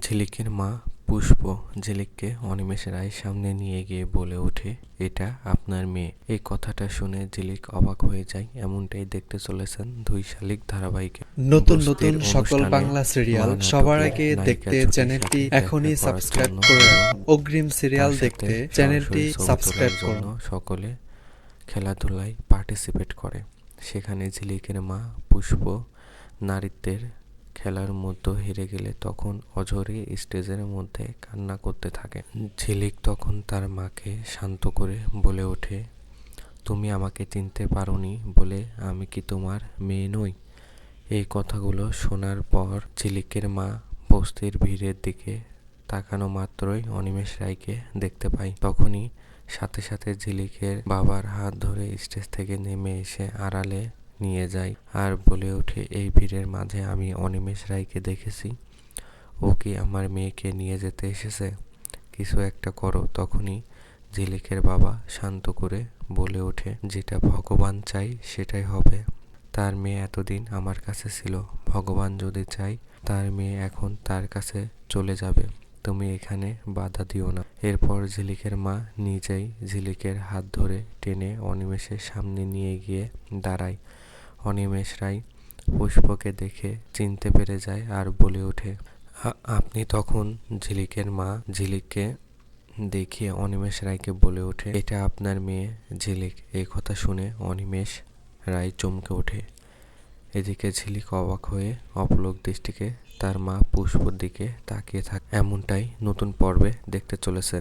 ঝিলিকের মা পুষ্প ঝিলিককে অনিমেষ রায়ের সামনে নিয়ে গিয়ে বলে ওঠে এটা আপনার মেয়ে। এই কথাটা শুনে ঝিলিক অবাক হয়ে যায় এমনটাই দেখতে চলেছেন দুই শালিক ধারাবাহিকে। নতুন নতুন সকল বাংলা সিরিয়াল সবার আগে দেখতে চ্যানেলটি এখনই সাবস্ক্রাইব জন্য করে অগ্রিম সিরিয়াল দেখতে চ্যানেলটি সাবস্ক্রাইব করুন। সকলে খেলাধুলায় পার্টিসিপেট করে। সেখানে ঝিলিকের মা পুষ্প নারীত্বের খেলার মধ্যে হেরে গেলে তখন অঝরে স্টেজের মধ্যে কান্না করতে থাকে। ঝিলিক তখন তার মাকে শান্ত করে বলে ওঠে, তুমি আমাকে চিনতে পারোনি বলে আমি কি তোমার মেয়ে নই? এই কথাগুলো শোনার পর ঝিলিকের মা বস্তির ভিড়ের দিকে তাকানো মাত্রই অনিমেষ রায়কে দেখতে পাই তখনই সাথে সাথে ঝিলিকের বাবার হাত ধরে স্টেজ থেকে নেমে এসে আড়ালে নিয়ে যায় আর বলে ওঠে, এই ভিড়ের মাঝে আমি অনিমেষ রায়কে দেখেছি। ও কি আমার মেয়েকে নিয়ে যেতে এসেছে? কিছু একটা করো। তখনই ঝিলিকের বাবা শান্ত করে বলে ওঠে, যেটা ভগবান চাই সেটাই হবে। তার মেয়ে এতদিন আমার কাছে ছিল। ভগবান যদি চাই তার মেয়ে এখন তার কাছে চলে যাবে। তুমি এখানে বাধা দিও না। এরপর ঝিলিকের মা নিজেই ঝিলিকের হাত ধরে টেনে অনিমেষের সামনে নিয়ে গিয়ে দাঁড়ায়। অনিমেষ রায় পুষ্পকে দেখে চিনতে পেরে যায় আর বলে ওঠে আপনি তখন ঝিলিকের মা? ঝিলিককে দেখিয়ে অনিমেষ রায়কে বলে ওঠে, এটা আপনার মেয়ে ঝিলিক। এই কথা শুনে অনিমেষ রায় চমকে ওঠে। এদিকে ঝিলিক অবাক হয়ে অপলোক দৃষ্টিকে তার মা পুষ্পর দিকে তাকিয়ে থাকে, এমনটাই নতুন পর্বে দেখতে চলেছেন।